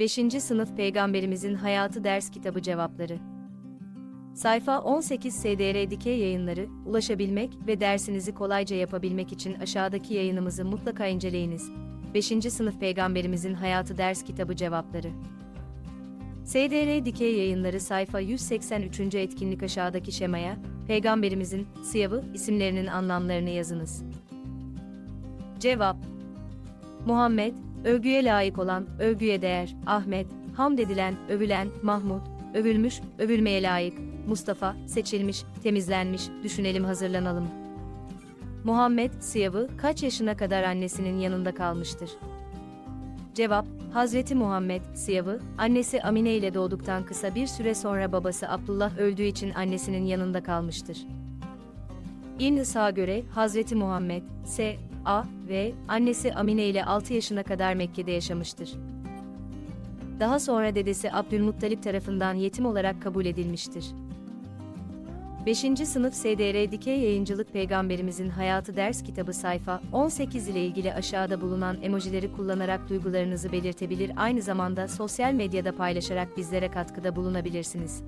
5. Sınıf Peygamberimizin Hayatı Ders Kitabı Cevapları Sayfa 18 SDR Dikey Yayınları, ulaşabilmek ve dersinizi kolayca yapabilmek için aşağıdaki yayınımızı mutlaka inceleyiniz. 5. Sınıf Peygamberimizin Hayatı Ders Kitabı Cevapları SDR Dikey Yayınları sayfa 183. etkinlik aşağıdaki şemaya, Peygamberimizin, Siyavı, isimlerinin anlamlarını yazınız. Cevap Muhammed, övgüye layık olan, övgüye değer, Ahmet, hamd edilen, övülen, Mahmud, övülmüş, övülmeye layık, Mustafa, seçilmiş, temizlenmiş, düşünelim hazırlanalım. Muhammed, Siyavı, kaç yaşına kadar annesinin yanında kalmıştır? Cevap, Hazreti Muhammed, Siyavı, annesi Amine ile doğduktan kısa bir süre sonra babası Abdullah öldüğü için annesinin yanında kalmıştır. İbn Isa'ya göre Hazreti Muhammed, S. A. ve annesi Amine ile 6 yaşına kadar Mekke'de yaşamıştır. Daha sonra dedesi Abdülmuttalip tarafından yetim olarak kabul edilmiştir. 5. Sınıf SDR Dikey Yayıncılık Peygamberimizin Hayatı Ders Kitabı sayfa 18 ile ilgili aşağıda bulunan emojileri kullanarak duygularınızı belirtebilir aynı zamanda sosyal medyada paylaşarak bizlere katkıda bulunabilirsiniz.